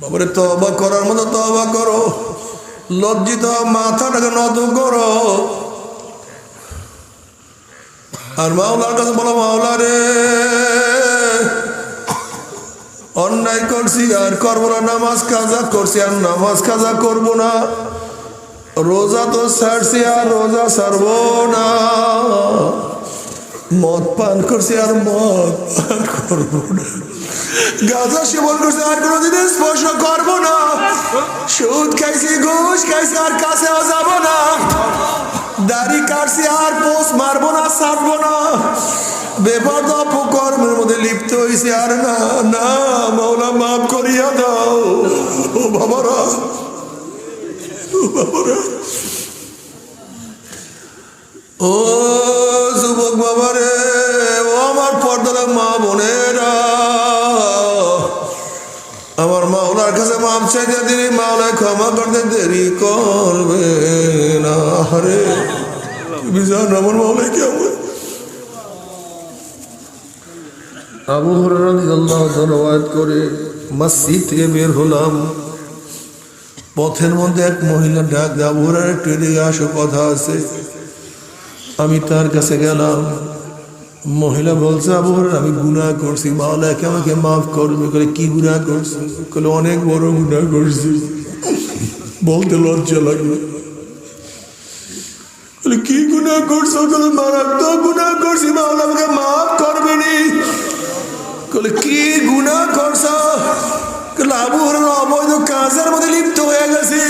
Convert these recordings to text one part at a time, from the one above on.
বাবারে তবা করার মতো তবা করো। লজ্জিত মাথাটাকে নত করো। আর মাওলার কাছে বলো মাওলা রে অন্যায় করছি আর করব না, নামাজ কাজা করছি আর নামাজ কাজা করব না। রোজা তো ছাড়ছি আর রোজা ছাড়বো না। মদ পান করছে আর মদ পান করব না। গাঁজা সেবন করছে, আর কোনো কোনোদিন স্পর্শ করব না। সুদ খাইছি, ঘুষ খাইছি, আর কাছেও যাব না। দাড়ি কাটছি, আর পোষ মারবো না ছাড়বো না। বেপর অপকর্মের মধ্যে লিপ্ত হয়েছে আর না না, মাওলা, মাফ করিয়া দাও। ও বাবারা ও বাবারা। ও মা বোনেরা, আমার মা মাওলার কাছে মাপ চাইতে দিলি মাওলায় ক্ষমা করতে দেরি করবে না। আরে বিজান আমার মাওলায় কেমন আবু হরাহ ধন্যবাদ করে, মসজিদ থেকে বের হলাম। পথের মধ্যে এক মহিলা ডাক আবু হরার এদিকে আসো, কথা আছে। আমি তার কাছে গেলাম। মহিলা বলছে, আবু আমি গুনাহ করছি মাওলাকে আমাকে মাফ করবে করে কি গুনাহ করছি? বলে, অনেক বড় গুনাহ করছি। বলতে লজ্জা লাগে বলে, কি গুনাহ করছ বলে মারাত্মক গুনাহ করছি মাওলা আমাকে মাফ করবে নি। বলে, কি গুনাহ করছ? বলে, আবু হরার অবৈধ কাজের মধ্যে লিপ্ত হয়ে গেছে।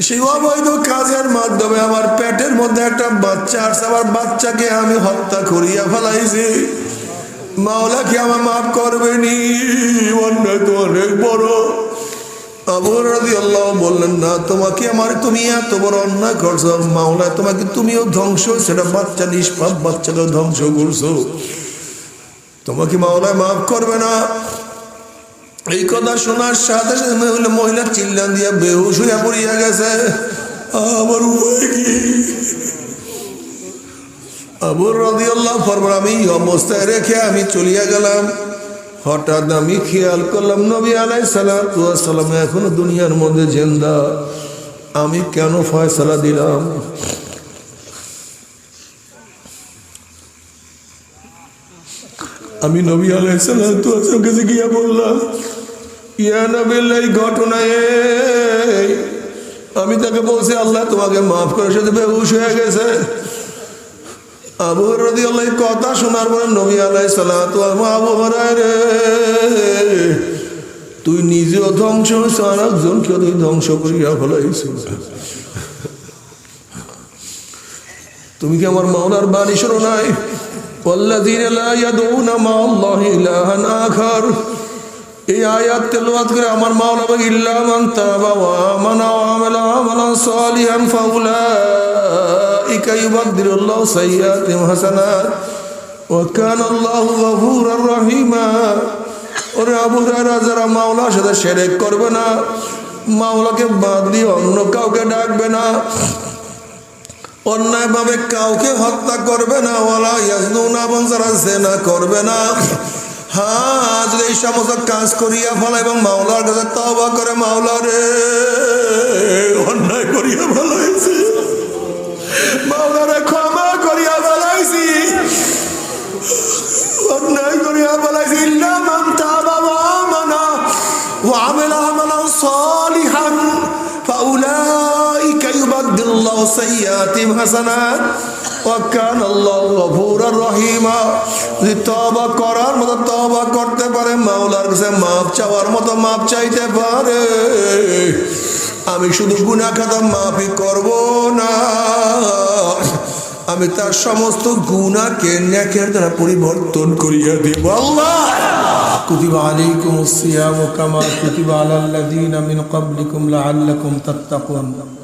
সেই অবৈধ কাজের মাধ্যমে আমার পেটের মধ্যে একটা বাচ্চা আসছে, আমার বাচ্চাকে আমি হত্যা করিয়া ফেলাইছি। মাওলা কি আমার মাফ করবে নি অন্যায় তো অনেক বড়। আবু রাজি আল্লাহ বললেন, না, তোমাকে আমার, তুমি এত বড় অন্যায় করছ। মাওলা, তোমাকে তুমিও ধ্বংস, সেটা বাচ্চা নিষ্পাপ বাচ্চাকেও ধ্বংস করছ। তোমাকে মাওলায় মাফ করবে না। এই কথা শোনার সাথে সাথে মহিলার মহিলা চিল্লান দিয়া বেহুশ হইয়া পড়িয়া গেছে। আমার উপায় কি? আবুর রদি আল্লাহ ফরমান আমি অবস্থায় রেখে আমি চলিয়া গেলাম। হঠাৎ আমি খেয়াল করলাম নবী আলাই সালাম এখনও দুনিয়ার মধ্যে জেন্দা। আমি কেন ফয়সালা দিলাম? আমি নবী আলাই সালাম কাছে গিয়া বললাম ইয়া নবীর এই ঘটনায় আমি তাকে বলছি আল্লাহ তোমাকে মাফ করে সে তো বেহুশ হয়ে গেছে আবু রদি আল্লাহ কথা শোনার পরে নবী আলাই সালাম আবু হরায় রে তুই নিজেও ধ্বংস হয়েছ আর একজনকে তুই ধ্বংস করিয়া ফেলাইছ তুমি কি আমার মাওলার বাড়ি শোনো নাই والذين لا يدعون مع الله إلها آخر এই আয়াত তেলাওয়াত করে আমার মাওলা বলে, ইল্লা মান তাবা ওয়া আমানা ওয়া আমালা আমালান সালিহান ফাউলাইকা ইউবাদদিলুল্লাহু সাইয়্যাতিহিম হাসানাত ওয়া কানা আল্লাহু গফুরার রহিমা। ওরে আবু হুরায়রা, যারা মাওলার সাথে শিরক করবে না, মাওলাকে বাদ দিয়ে অন্য কাউকে ডাকবে না। অন্যায়ভাবে কাউকে হত্যা করবে না ওলা ইয়াজনুন এবং যারা জেনা করবে না। হ্যাঁ এই সমস্ত কাজ করিয়া ফেলা এবং মাওলার কাছে তবা করে, মাওলা রে, অন্যায় করিয়া ফেলাইছি। মাওলারে ক্ষমা করিয়া ফেলাইছি। অন্যায় করিয়া ফেলাইছি। ইল্লা মান তাবা ওয়া আমানা ওয়া আমিলা আমালান সালিহান, ফাউলাইকা ইউবাদদিলুল্লাহু সাইয়্যাতিহিম হাসানাত। আমি শুধু গুণা খাতা মাফি করব না। আমি তার সমস্ত গুণাকে কে দ্বারা পরিবর্তন করিয়া দেব। আল্লাহ! কুতিবা আলাইকুম আল্লাহ দিন কুতিবা আলাল্লাযীনা মিন আল্লাহ লাআল্লাকুম তাত্তাকুন।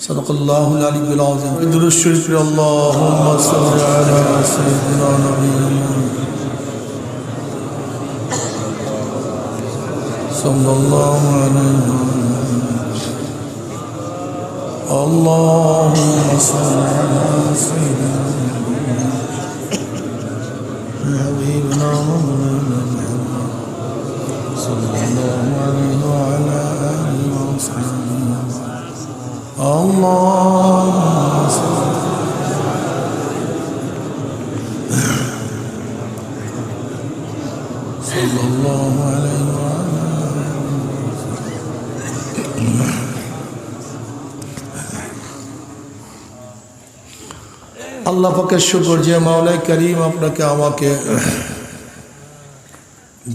صدق الله العلي العظيم ادر الشرك اللهم صل على سيدنا نبينا صلى الله عليه اللهم صل على سيدنا حبيبنا مولانا صلى الله عليه وسلم اللهم صل صلى الله عليه وعلى আল্লাহ পাকের শুকর যে মাওলাই করিম আপনাকে আমাকে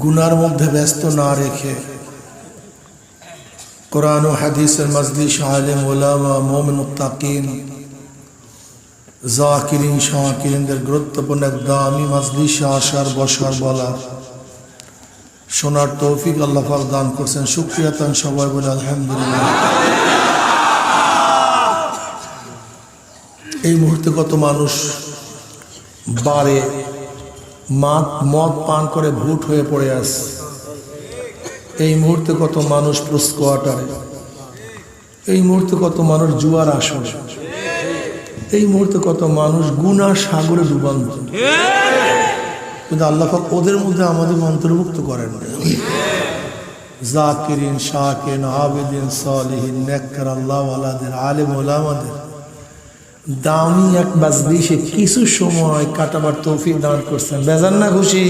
গুনার মধ্যে ব্যস্ত না রেখে কোরআন ও হাদিসের মজলিস আলেম ওলামা মোমিন তাকিন জাকিরিন, শাকিরিনদের গুরুত্বপূর্ণ এক দামি মজলিসে আসার, বসার, বলার। শোনার তৌফিক আল্লাহ পাক দান করছেন। শুক্রিয়া তান সবাই বলে আলহামদুলিল্লাহ। এই মুহূর্তে কত মানুষ বারে মদ পান করে ভুট হয়ে পড়ে আছে। এই মুহূর্তে কত মানুষ প্লস কোয়ার্টারে এই মুহূর্তে কত মানুষ জুয়ার আসরে। এই মুহূর্তে কত মানুষ গুনা সাগরে ডুবান্ত। কিন্তু আল্লাহ ওদের মধ্যে আমাদের অন্তর্ভুক্ত করেন জাকিরিন, শাকিন, আবেদিন, সালিহিন নেকর আলাদের আলেম ওলামাদের। দামি এক বাজলিসে কিছু সময় কাটাবার তৌফিক দান করছেন। বেজান না খুশি?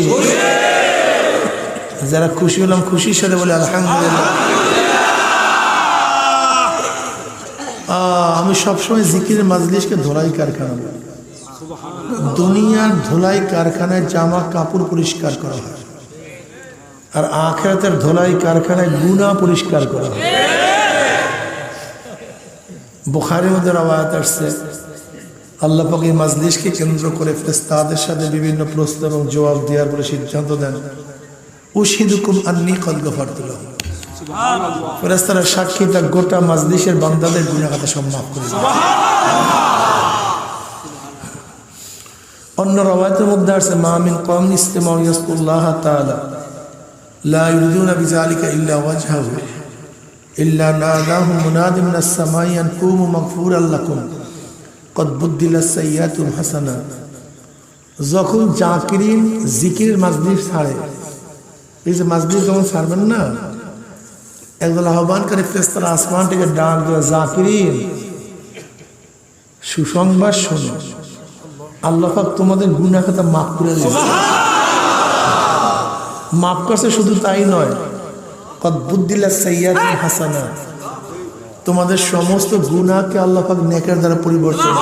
যারা খুশি হলাম খুশির সাথে বলে আলহামদুলিল্লাহ। আমি সবসময় জিকিরের মাজলিসকে ধোলাই কারখানা বলি। দুনিয়ার ধোলাই কারখানায় জামা কাপড় পরিষ্কার করা হয়। আর আখেরাতের ধোলাই কারখানায় গুণা পরিষ্কার করা হয়। বুখারের মধ্যে রবায়াত আসছে, আল্লাহ পাক এই মাজলিসকে কেন্দ্র করে ফেরেশতাদের সাথে বিভিন্ন প্রশ্ন এবং জবাব দেওয়ার পরে সিদ্ধান্ত দেন। উশিদুকুম আন্নি কদ গোটা মাজলিসের বান্দাদের গুণাগাতা সব মাফ করে অন্য রবায়তের মধ্যে আসছে মামিন কম ইস্তেমা ইয়াসকুল্লাহ তাআলা লা ইউরিদুনা বিযালিকা ইল্লা ওয়াজহাহু ইল্লা নাদাহু মুনাদি মিনাস সামাই আন কুমু মাগফুরাল লাকুম কদ বুদ্দিলাস সাইয়্যাতুম হাসানাত। যখন জাকিরিন জিকিরের মাজলিস ছাড়ে এই যে মাজলিস যখন ছাড়বেন না একদল আহ্বানকারী ফেরেশতারা আসমান থেকে ডাক দেওয়া জাকিরিন সুসংবাদ শোনো। আল্লাহ পাক তোমাদের গুনাহ খাতা মাফ করে দিয়েছে। মাফ করছে শুধু তাই নয় কদ বুদ্দিল্লা সৈয়াদ হাসানা তোমাদের সমস্ত গুনাহকে আল্লাহ পাক নেকের দ্বারা পরিবর্তন।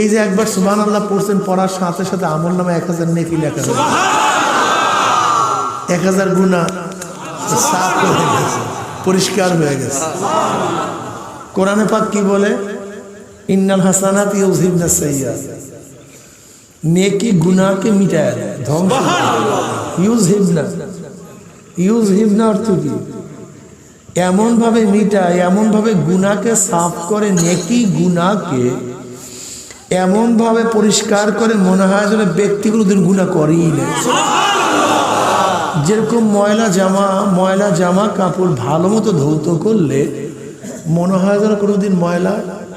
এই যে একবার সুবহান আল্লাহ পড়ছেন, পড়ার সাথে সাথে আমল নামে এক হাজার নেকি লেখা যাবে এক হাজার গুণা সাফ হয়ে গেছে, পরিষ্কার হয়ে গেছে। কোরআনে পাক কি বলে? ইন্নাল হাসানাত ইউজিবনা সাইয়্যাত। নেকি গুনাহকে মিটায় ধ্বংস ইউজ হিবনা ইউজ হিবনা অর্থ কি? এমন ভাবে মিটায় এমন ভাবে গুনাহকে সাফ করে নেকি গুনাহকে এমন ভাবে পরিষ্কার করে মনে হয় যেন ব্যক্তিগুলো দিন গুণা করেই না যেরকম ময়লা জামা ময়লা জামা কাপড় ভালো মতো ধৌত করলে মনে হয় যেন কোনোদিন ময়লা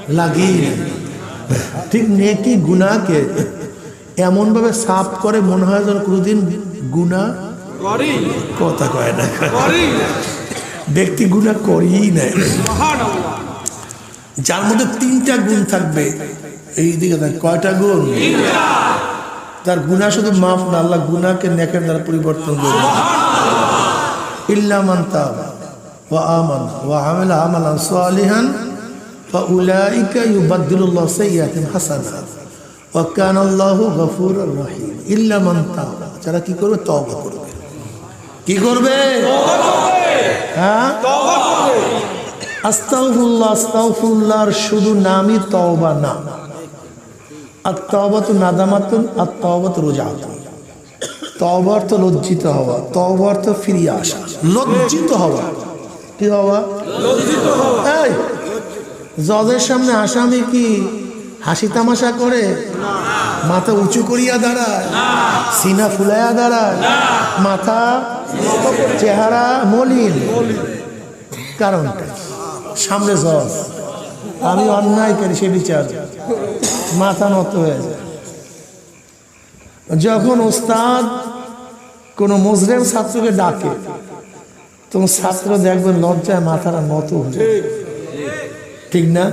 লাগেই না ঠিক নেকি গুনাকে এমনভাবে সাফ করে মনে হয় যেন কোনোদিন গুণা করি কথা কয় না। ব্যক্তি গুণা করেই নেয়। যার মধ্যে তিনটা গুণ থাকবে। এই দিকে দেখ, কয়টা গুণ? তার গুণা শুধু মাফ না আল্লাহ গুনাকে নেকের দ্বারা পরিবর্তন করে ইল্লামান তাবা আমানা ওয়া আমিলা আমালান সালিহান ফাউলাইকা ইউবাদদিলুল্লাহু সাইয়্যাতিহিম হাসানাত ওয়া কানা আল্লাহু গফুরুর রহিম। ইল্লামান তাবা যারা কি করবে? তওবা করবে। কি করবে? হ্যাঁ? আস্তাগফিরুল্লাহ আস্তাগফিরুল্লাহর শুধু নামই তওবা না। আর তওবা তো নাদামাতুন আর তওবা তো রোজাতুন তওবা অর্থ লজ্জিত হওয়া অর্থ ফিরিয়ে আসা। লজ্জিত হওয়া। কি হওয়া? এই জজের সামনে আসামি কি হাসি তামাশা করে? মাথা উঁচু করিয়া দাঁড়ায়। সিনা ফুলাইয়া দাঁড়ায়। মাথা চেহারা মলিন। কারণটা সামনে জজ। আমি অন্যায় করি সে বিচার। মাথা নত হয়ে যায় যখন ওস্তাদ কোনো মুসলিম ছাত্রকে ডাকে, তখন ছাত্র দেখবে লজ্জায় মাথাটা নত হয়ে। ঠিক না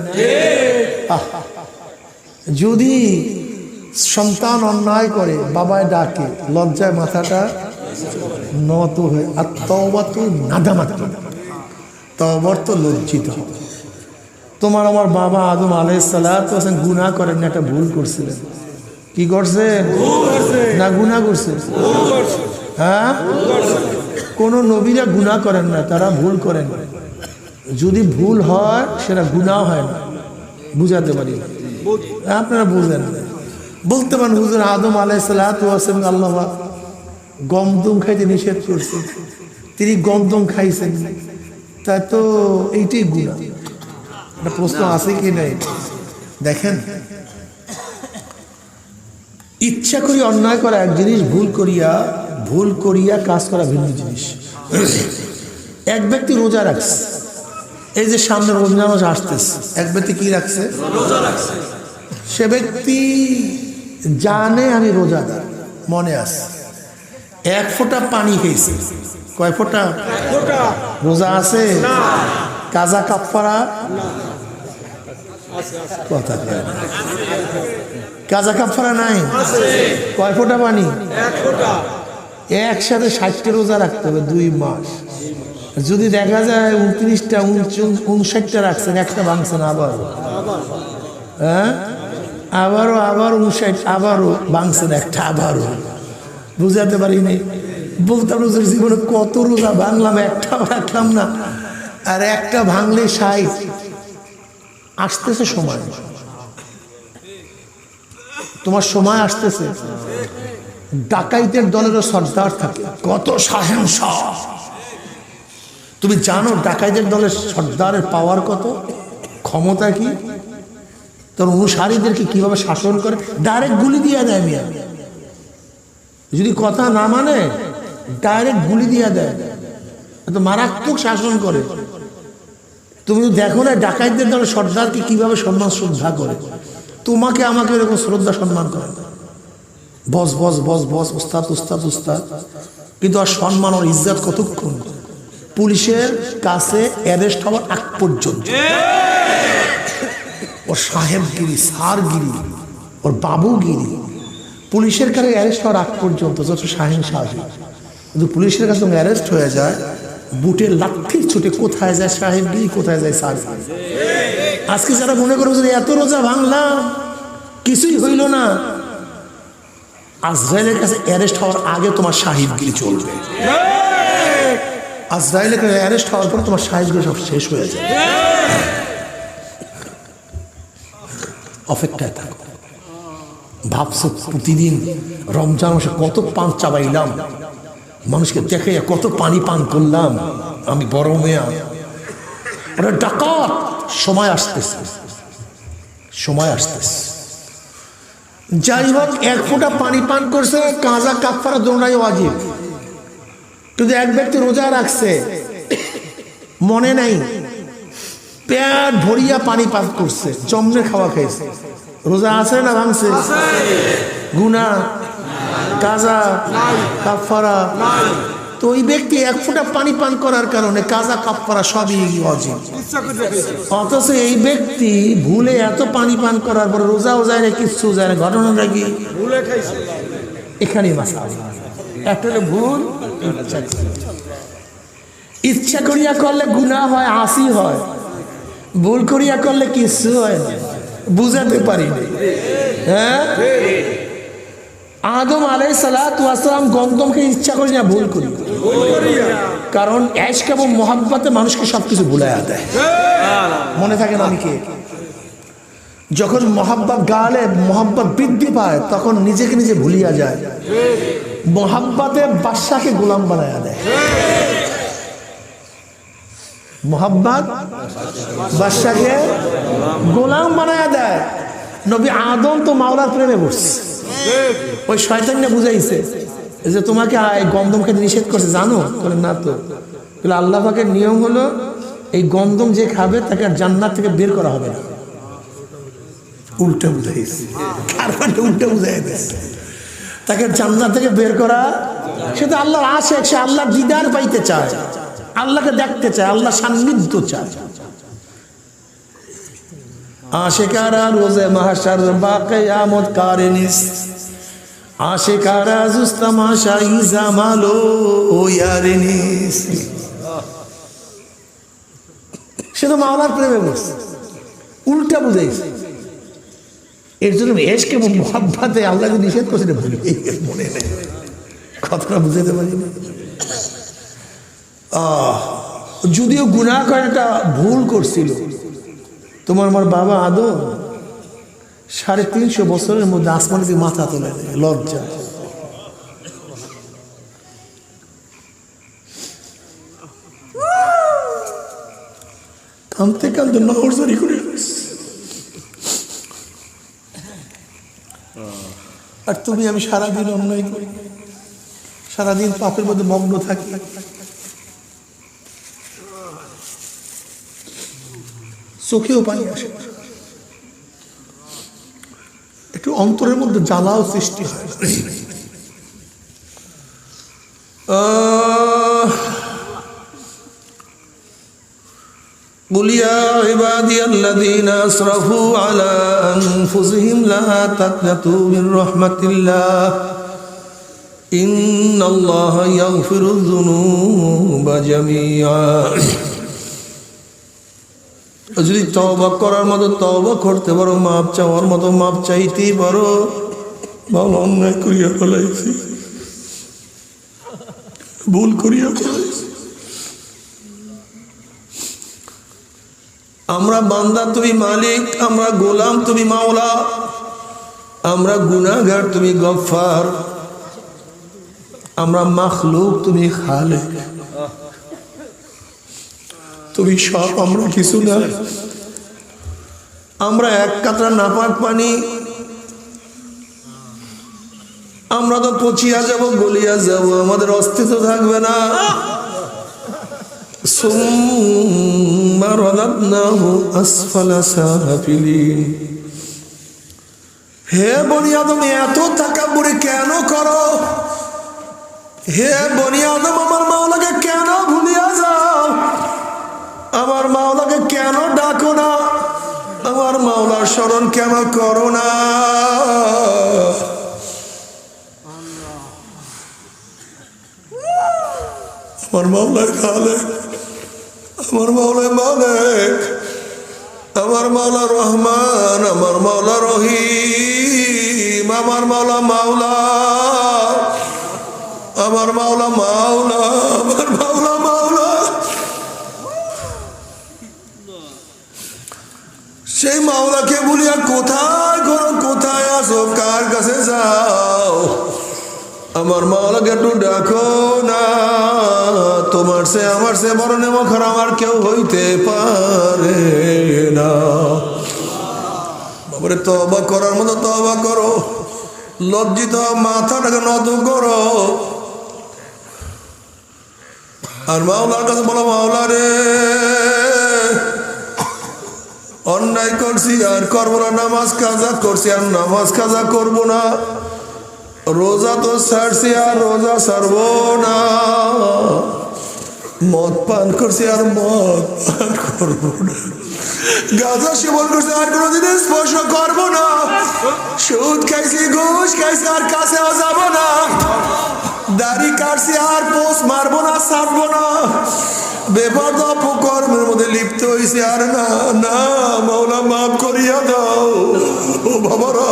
যদি সন্তান অন্যায় করে, বাবায় ডাকে, লজ্জায় মাথাটা নত হয়ে আর তো নাদামাত তবর তো লজ্জিত হবে। তোমার আমার বাবা আদম আলাইসাল্লাম গুণা করেন না একটা ভুল করছিলেন। কি করছে? না গুণা করছে? হ্যাঁ? কোন নবীরা গুণা করেন না, তারা ভুল করেন। যদি ভুল হয়, সেটা গুণা হয় না। বুঝাতে পারি? আপনারা বুঝেন। বলতে পারেন হুজুর আদম আলাইসাল্লাম আল্লাহ গমদম খাইতে নিষেধ করছে। তিনি গমদম খাইছেন। তাই তো এইটাই গুণা একটা প্রশ্ন আছে কি নাই? দেখেন। ইচ্ছা করি অন্যায় করা এক জিনিস ভুল করিয়া ভুল করিয়া কাজ করা ভিন্ন জিনিস। এক ব্যক্তি রোজা রাখছে। এই যে সামনে রমজান মাস আসতেছে এক ব্যক্তি কি রাখছে? সে ব্যক্তি জানে আমি রোজাদার মনে আছে। এক ফোঁটা পানি খেয়েছে। কয় ফোঁটা? রোজা আছে? কাজা কাপড়া কথা। কাজা কাপড়া নাই? কয় ফোঁটা পানি? একসাথে ষাটটা রোজা রাখতে হবে দুই মাস। যদি দেখা যায় উনত্রিশটা উনষাটটা রাখছেন, একটা ভাঙছেন আবার হ্যাঁ? আবারও আবার উনষাট, আবারও ভাঙছেন একটা, আবারও। বুঝাতে পারিনি বলতাম রোজার জীবনে কত রোজা ভাঙলাম, একটা রাখলাম না। আর একটা ভাঙলে ষাট আসতেছে সময়। তোমার সময় আসতেছে। ডাকাইতের দলেরও সর্দার থাকে। কত সাহস তুমি জানো ডাকাইতের দলের সর্দারের পাওয়ার কত? ক্ষমতা কি? তোর অনুসারীদেরকে কীভাবে শাসন করে? ডাইরেক্ট গুলি দিয়ে দেয় মিয়া। যদি কথা না মানে ডাইরেক্ট গুলি দিয়ে দেয়। এত মারাত্মক শাসন করে। তুমি দেখো না ডাকাইতদের দলের সর্দারকে কীভাবে সম্মান শ্রদ্ধা করে। তোমাকে আমাকে এরকম শ্রদ্ধা সম্মান করে। বস বস বস বস উস্তাদ উস্তাদ উস্তাদ কিন্তু আর সম্মান, ওর ইজ্জাত কতক্ষণ? পুলিশের কাছে অ্যারেস্ট হওয়ার আগ পর্যন্ত। ওর সাহেবগিরি সারগিরি ওর বাবুগিরি, পুলিশের কাছে অ্যারেস্ট হওয়ার আগ পর্যন্ত, যত সাহেব সাহেব। কিন্তু পুলিশের কাছে অ্যারেস্ট হয়ে যায় বুটের লাঠির ছুটে কোথায় যায় সাহেবগিরি কোথায় যায় সার আজকে যারা মনে করো যে এত রোজা ভাঙলাম, কিছুই হইল না। আজরায়েলের কাছে অ্যারেস্ট হওয়ার আগে তোমার সাহিবগিরি চলবে। আজরায়েলের কাছে অ্যারেস্ট হওয়ার পর তোমার সাহিবগিরি সব শেষ হয়ে যাবে। অপেক্ষায় থাকো। ভাবছ প্রতিদিন রমজান মাসে কত পান চাবাইলাম? মানুষকে দেখে কত পানি পান করলাম। আমি বড় মেয়া। ওরা ডাকাত। সময় আসতেছে। সময় আসতেছে। যাই হোক এক ফোঁটা পানি পান করছে কাঁচা কাপড়া দোনাই ওয়াজিব। কিন্তু এক ব্যক্তি রোজা রাখছে মনে নাই পেট ভরিয়া পানি পান করছে চমড়ে খাওয়া খাইছে। রোজা আছে না ভাঙছে? গুনা কাজা কাফারা তো ওই ব্যক্তি এক ফোঁটা পানি পান করার কারণে কাজা কাফারা সবই অজিব। অথচ এই ব্যক্তি ভুলে এত পানি পান করার পর রোজাও যায় না কিচ্ছু যায় না। ঘটনাটা কি? এখানেই মাসা একটা ভুল ইচ্ছা ইচ্ছা করিয়া করলে গুণা হয় আসি হয়। ভুল করিয়া করলে কিচ্ছু হয় না। বুঝাতে পারি হ্যাঁ? আদম আলাই সালাম গমদমকে ইচ্ছা করি না, ভুল করি। কারণ অ্যাশক এবং মোহাব্বতে মানুষকে সবকিছু ভুলাইয়া দেয়। মনে থাকে না আমি কে? যখন মোহাব্বত গালে মোহাব্বত বৃদ্ধি পায়, তখন নিজেকে নিজে ভুলিয়া যায়। মোহাব্বতে বাদশাকে গোলাম বানায়া দেয়। মোহাব্বত বাদশাকে গোলাম বানায়া দেয়। নবী আদম তো মাওলার প্রেমে বসছে ওই শয়তানটা বুঝাইছে যে তোমাকে গন্ধম খেতে নিষেধ করছে, জানো? বলে, না তো। বলে, আল্লাহ পাকের নিয়ম হলো, এই গন্ধম যে খাবে, তাকে আর জান্নাত থেকে বের করা হবে না। উল্টা বুঝাইছে। মানে তাকে জান্নাত থেকে বের করা, সে তো আল্লাহর আসে সে আল্লাহ দিদার পাইতে চায়। আল্লাহকে দেখতে চায় আল্লাহ সান্নিধ্য চায়। আশেকারা রোজে মাহাসার বাকে আমদ কারেনিস আশেকারা জুস্তামাশা ইজামালো ও ইয়ারেনিস সে তো মাওলার প্রেমে বসছে উল্টা বুঝাইছে এর জন্য এসকে মহাব্বাতে আল্লাহকে নিষেধ করছে মনে নেই। কথাটা বুঝাতে পারি না। যদিও গুণা করে একটা ভুল করছিল তোমার আমার বাবা আদম সাড়ে তিনশো বছরের মধ্যে আসমান দিয়ে মাথা তোলে দেয়, লজ্জা। কানতে কানতে করে আর তুমি আমি সারাদিন অন্যায় করি। সারাদিন পাপের মধ্যে মগ্ন থাকি। চোখেও পানি আসে না। একটু অন্তরের মধ্যে জ্বালাও সৃষ্টি হয় আহ, قل يا عبادي الذين أسرفوا على أنفسهم لا تقنطوا من رحمة الله إن الله يغفر الذنوب جميعا যদি তওবা করার মতো তওবা করতে পারো, মাপ চাওয়ার মতো মাপ চাইতেই পারো। ভালো অন্যায় করিয়া ফেলাইছি। ভুল করিয়া ফেলাইছি। আমরা বান্দা, তুমি মালিক, আমরা গোলাম, তুমি মাওলা, আমরা গুনাহগার, তুমি গফার আমরা মাখলুক, তুমি খালেক। তুমি সব আমরা কিছু না। আমরা এক কাতরা নাপাক পানি। আমরা তো পচিয়া যাব, গলিয়া যাব, আমাদের অস্তিত্ব থাকবে না। হে এত থাকা বুড়ি কেন করো? হে বনিয়াদম আমার মাওলাকে কেন ভুলিয়া আমার মাওলাকে কেন ডাকো না? আমার মাওলার স্মরণ কেন করো না? আমার মাওলায় খালেক আমার মাওলায় মালেক, আমার মাওলা রহমান, আমার মাওলা রহিম, আমার মাওলা মাওলা, আমার মাওলা মাওলা। কোথায় করো কোথায় আসো কার কাছে যাও? আমার মাওলাকে একটু ডাকো না। তোমার সে আমার সে বড় নেমখার আমার কেউ হইতে পারে না। বাবারে তবা করার মতো তবা করো। লজ্জিত মাথাটাকে নত করো। আর মাওলার কাছে বলো, মাওলা রে। অন্যায় করছি, আর করব না, নামাজ কাজা করছি, আর নামাজ কাজা করব না। রোজা তো ছাড়ছি, আর রোজা ছাড়বো না। মদ পান করছি, আর মদ পান করব না। গাঁজা সেবন করছি, আর কোনোদিন স্পর্শ করব না। সুদ খাইছি, ঘুষ খাইছি, আর কাছেও যাব না। দাড়ি কাটছি, আর পোষ মারবো না ছাড়বো না। বেপার অপকর্মের মধ্যে লিপ্ত হয়েছে আর না না, মাওলা, মাফ করিয়া দাও। ও বাবারা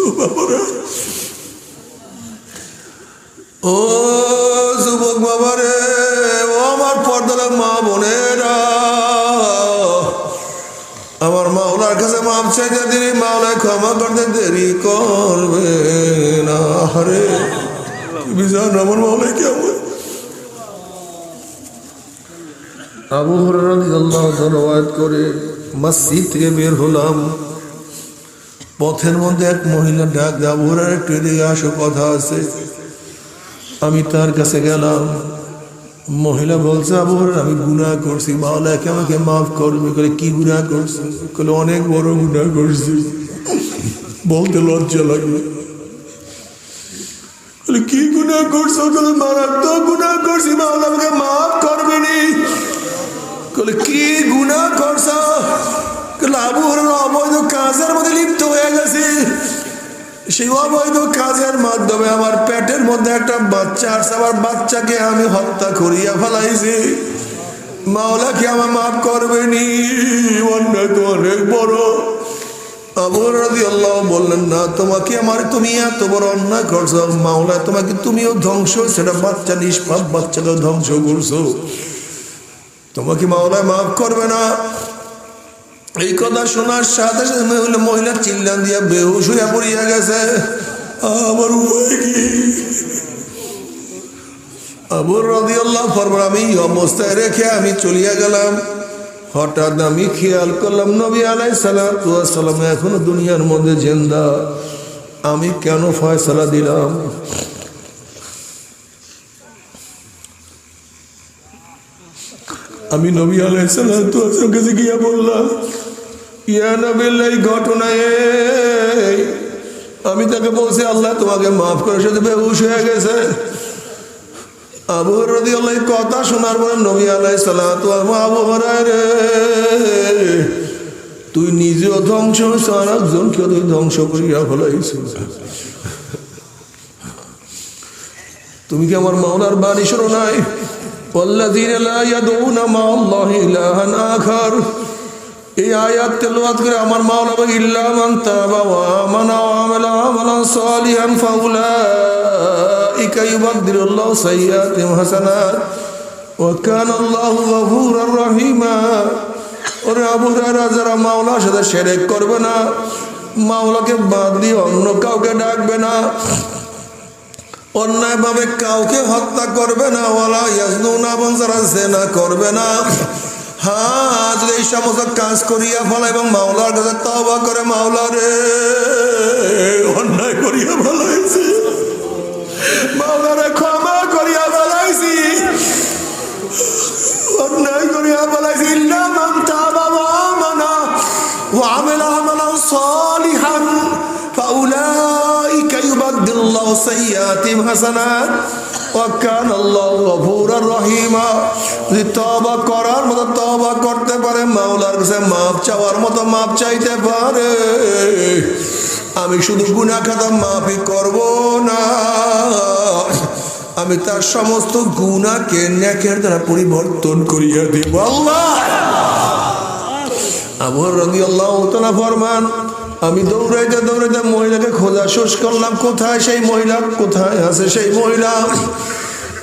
ও বাবারা। ও যুবক বাবারে, ও আমার পর্দার মা বোনেরা। আমার মাওলার কাছে মাপ চাইতে দেরি, মাওলায় ক্ষমা করতে দেরি করবে না। আরে বিজান আমার মাওলায় কেমন আবু হরাহ ধন্যবাদ করে, মসজিদ থেকে বের হলাম। পথের মধ্যে এক মহিলা ডাক আবু হরার একটু এদিকে আসো, কথা আছে। আমি তার কাছে গেলাম। মহিলা বলছে, আবু আমি গুনাহ করছি মাওলাকে আমাকে মাফ করবে করে কি গুনাহ করছি? বলে অনেক বড় গুনাহ করছি। বলতে লজ্জা লাগবে কি গুনাহ করছ? মারাত্মক গুনাহ করছি মাওলা আমাকে মাফ করবে নি। বলে, কি গুণা করছ? লাভুর অবৈধ কাজের মধ্যে লিপ্ত হয়ে গেছে? সেই অবৈধ কাজের মাধ্যমে আমার পেটের মধ্যে একটা বাচ্চা আছে, আমার বাচ্চাকে আমি হত্যা করিয়া ফেলাইছি। মাওলা কি আমার মাফ করবেনি অন্যায় তো অনেক বড়। আবুর বললেন, না, তোমাকে আমার, তুমি এত বড় অন্যায় করছ। মাওলা, তোমাকে তুমিও ধ্বংস, সেটা বাচ্চা নিষ্পাপ বাচ্চাকে ধ্বংস করছ। তোমাকে মাওলা মাফ করবে না। এই কথা শোনার সাথে সাথে মহিলা চিল্লান দিয়া বেহুশ হইয়া পড়িয়া গেছে। আমার উপায় কি? আবুর রদি আল্লাহ ফরমান আমি অবস্থায় রেখে আমি চলিয়া গেলাম। হঠাৎ আমি খেয়াল করলাম নবী আলাই সালাম এখনও দুনিয়ার মধ্যে জেন্দা। আমি কেন ফয়সালা দিলাম? আমি নবী আলাই সালাম কাছে গিয়া বললাম, ইয়া নবীল এই ঘটনায় আমি তাকে বলছি, আল্লাহ তোমাকে মাফ করে, সে বেহুশ হয়ে গেছে। আবু রদি আল্লাহ কথা শোনার পরে নবী আলাই সালাত আবু রে, তুই নিজেও ধ্বংস হয়েছ আর একজনকে তুই ধ্বংস করিয়া ফেলাইছ তুমি কি আমার মাওলার বাণী শোনো নাই? والذين لا يدعون مع الله إلها آخر এই আয়াত তেলাওয়াত করে আমার মাওলা বলে ইল্লা মান তাবা ওয়া আমানা ওয়া আমালা আমালান সালিহান ফাউলাইকা ইউবাদদিলুল্লাহু সাইয়্যাতিহিম হাসানাত ওয়া কানা আল্লাহু গফুরার রহিমা ওরে আবু হুরায়রা যারা মাওলার সাথে শিরক করবে না মাওলাকে বাদ দিয়ে অন্য কাউকে ডাকবে না অন্যায়ভাবে কাউকে হত্যা করবে না ওলা ইয়াজনুনা এবং যারা জেনা করবে না। হ্যাঁ যদি এই সমস্ত কাজ করিয়া ফেলা এবং মাওলার কাছে তবা করে মাওলা রে। সাইয়্যাতিহিম হাসানাত ওয়াকান আল্লাহ গফুরার রহিমা। যদি তবা করার মতো তবা করতে পারে, মাওলার কাছে মাপ চাওয়ার মতো মাপ চাইতে পারে। আমি শুধু গুনাহ খাতা মাফি করব না। আমি তার সমস্ত গুণাকে নেকের দ্বারা পরিবর্তন করিয়া দিব। আল্লাহ! আবহাওয়ার রবি আল্লাহ ফরমান আমি দৌড়াইতে দৌড়াইতে মহিলাকে খোঁজা শেষ করলাম, কোথায় সেই মহিলা? কোথায় আছে সেই মহিলা?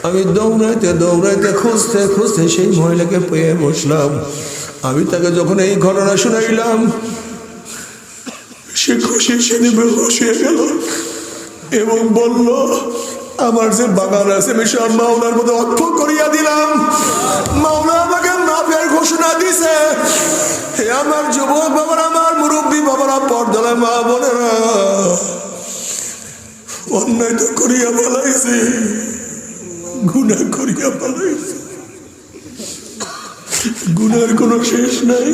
আমি দৌড়াইতে দৌড়াইতে খুঁজতে খুঁজতে সেই মহিলাকে পেয়ে বসলাম। আমি তাকে যখন এই ঘটনা শুনাইলাম, সে খুশি, সে সেদিন বসিয়ে গেল এবং বলল, আমার যে বাগান আছে, আমি সব মাওলার মধ্যে অক্ষ করিয়া দিলাম। মাওলা ঘোষণা দিছে হে আমার যুবক বাবার, আমার মুরব্বী বাবারা, পর্দলে মা বোনেরা, অন্যায় তো করিয়া পালাইছি গুণা করিয়া পালাইছি গুনার কোনো শেষ নাই।